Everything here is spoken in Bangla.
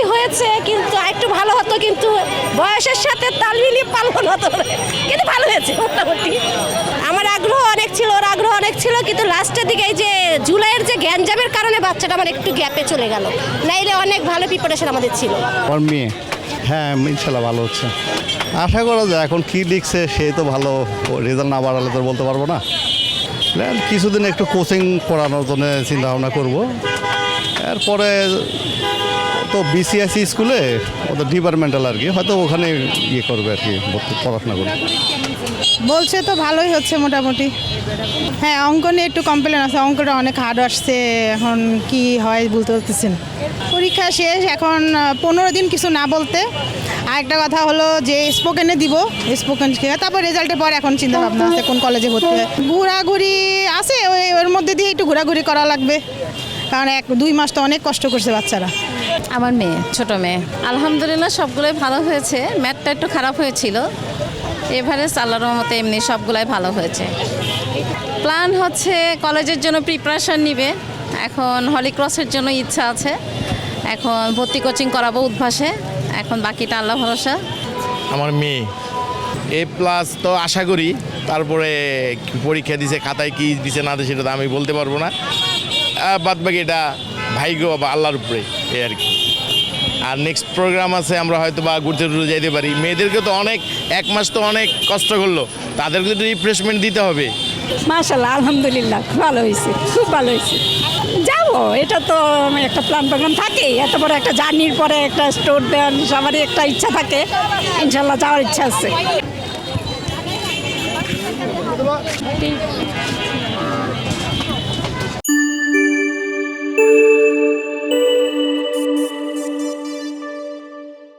মোটামুটি হয়েছে, কিন্তু একটু ভালো হতো, কিন্তু বয়সের সাথে তাল মিলিয়ে পারল না তো কিন্তু ভালো হয়েছে, মোটামুটি। আমার আগ্রহ অনেক ছিল, ওর আগ্রহ অনেক ছিল, কিন্তু লাস্টের দিকে এই যে জুলাইয়ের যে গ্যাঞ্জামের কারণে বাচ্চাটা আমার একটু গ্যাপে চলে গেল। নাইলে অনেক ভালো প্রিপারেশন আমাদের ছিল। আমার মেয়ে। হ্যাঁ ইনশাল্লাহ ভালো হচ্ছে। আশা করা যায়, এখন কি লিখছে সে তো ভালো রেজাল্ট না বাড়ালে তো বলতে পারব না। কিছুদিন একটু কোচিং পড়ানোর জন্য চিন্তা ভাবনা করব। এরপরে তো বিসিএসসি স্কুলে ওদের ডিপার্টমেন্টাল আর কি, হয়তো ওখানে ইয়ে করবে আর কি পড়াশোনা করবে। বলছে তো ভালোই হচ্ছে মোটামুটি। হ্যাঁ অঙ্ক নিয়ে একটু কমপ্লেন আছে, অঙ্কটা অনেক হার্ড আসছে, এখন কি হয় বলতে পারতেছি না পরীক্ষা শেষ, এখন পনেরো দিন কিছু না বলতে। আরেকটা কথা হলো যে স্পোকেনে দিব স্পোকেন তারপর রেজাল্টের পর এখন চিন্তা ভাবনা আছে, কোন কলেজে ভর্তি হয়। ঘোরাঘুরি আছে, ওই ওর মধ্যে দিয়ে একটু ঘোরাঘুরি করা লাগবে। কারণ এক দুই মাস তো অনেক কষ্ট করছে বাচ্চারা। আমার মেয়ে ছোট মেয়ে। আলহামদুলিল্লাহ সবগুলোই ভালো হয়েছে। ম্যাথটা একটু খারাপ হয়েছিল। এভারেজ আল্লাহর রহমতে এমনি সবগুলাই ভালো হয়েছে। প্ল্যান হচ্ছে কলেজের জন্য প্রিপারেশন নিবে। এখন হলিক্রসের জন্য ইচ্ছা আছে। এখন ভর্তি কোচিং করাবো উদ্ভাসে। এখন বাকিটা আল্লাহ ভরসা। আমার মেয়ে এ প্লাস তো আশা করি। তারপরে পরীক্ষা দিছে খাতায় কি দিছে না দিছে সেটা তো আমি বলতে পারব না। বাদ বাকি এটা ভাইগো বা আল্লাহর উপরে এই আর কি। আর নেক্সট প্রোগ্রাম আছে, আমরা হয়তো বা ঘুরতে টুরতে যাইতে পারি। মেয়েদেরকে তো অনেক, এক মাস তো অনেক কষ্ট করল। তাদেরকে তো রিফ্রেশমেন্ট দিতে হবে। মাশাল্লাহ আলহামদুলিল্লাহ ভালো হয়েছে, খুব ভালো হয়েছে। যাব, এটা তো একটা প্ল্যান প্রোগ্রাম থাকেই। এত বড় একটা জার্নির পরে একটা স্টোর দেওয়ার সবারই একটা ইচ্ছা থাকে। ইনশাল্লাহ যাওয়ার ইচ্ছা আছে।